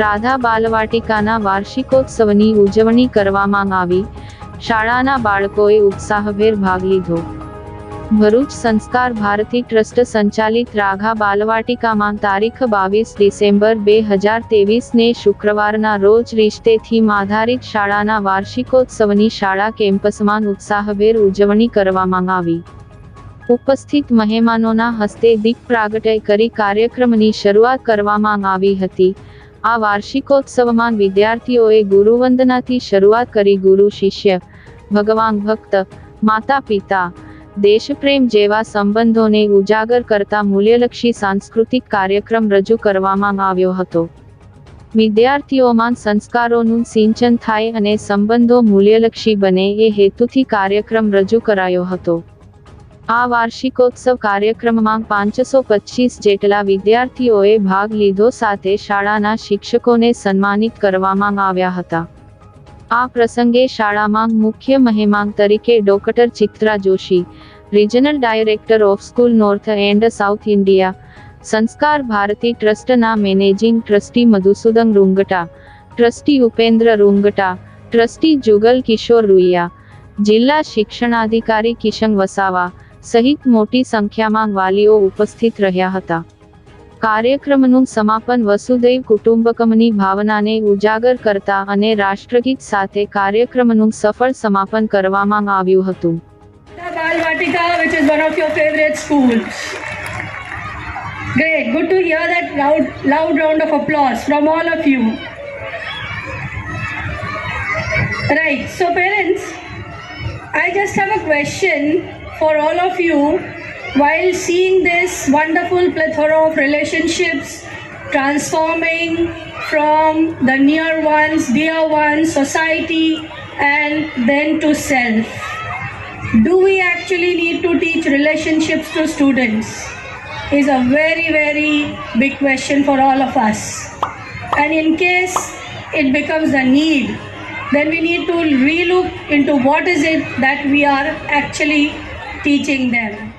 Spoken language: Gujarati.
રાધા બાલવાટિકાના વાર્ષિકોત્સવની ઉજવણી કરવામાં આવી. શાળાના બાળકોએ ઉત્સાહભેર ભાગ લીધો. ભરૂચ સંસ્કાર ભારતી ટ્રસ્ટ સંચાલિત રાઘા બાલવાટિકામાં તારીખ બાવીસ ડિસેમ્બર બે હજાર તેવીસને શુક્રવારના રોજ રિશ્તેથી આધારિત શાળાના વાર્ષિકોત્સવની શાળા કેમ્પસમાં ઉત્સાહભેર ઉજવણી કરવામાં આવી. ઉપસ્થિત મહેમાનોના હસ્તે દીપ પ્રાગટય કરી કાર્યક્રમની શરૂઆત કરવામાં આવી હતી. આ વાર્ષિકોત્સવમાં વિદ્યાર્થીઓએ ગુરુવંદનાથી શરૂઆત કરી ગુરુ શિષ્ય, ભગવાન ભક્ત માતા પિતા દેશપ્રેમ જેવા સંબંધોને ઉજાગર કરતા મૂલ્યલક્ષી સાંસ્કૃતિક કાર્યક્રમ રજૂ કરવામાં આવ્યો હતો. વિદ્યાર્થીઓમાં સંસ્કારોનું સિંચન થાય અને સંબંધો મૂલ્યલક્ષી બને એ હેતુથી કાર્યક્રમ રજૂ કરાયો હતો. આ વાર્ષિકોત્સવ કાર્યક્રમમાં પાંચસો પચીસ જેટલા વિદ્યાર્થીઓએ ભાગ લીધો સાથે શાળાના શિક્ષકોને સન્માનિત કરવામાં આવ્યા હતા. આ પ્રસંગે શાળામાં મુખ્ય મહેમાન તરીકે doctor Chitra Joshi, regional director of school north and south India, Sanskar Bharati ટ્રસ્ટના managing trustee Madhusudan Rungta, trustee Upendra Rungta, trustee Jugal Kishore Ruia, જિલ્લા શિક્ષણાધિકારી કિશન વસાવા સહિત મોટી સંખ્યામાં વાલીઓ ઉપસ્થિત રહ્યા હતા કાર્યક્રમનું સમાપન વસુદૈવ કુટુંબકમની ભાવનાને ઉજાગર કરતા અને રાષ્ટ્રગીત સાથે કાર્યક્રમનું સફળ સમાપન કરવામાં આવ્યું હતું. Great, good to hear that loud, loud round of applause from all of you. Right, so parents, I just have a question for all of you while seeing this wonderful plethora of relationships transforming from the near ones, dear ones, society, and then to self. Do we actually need to teach relationships to students? Is a very very big question for all of us. And in case it becomes a need then we need to relook into what is it that we are actually teaching them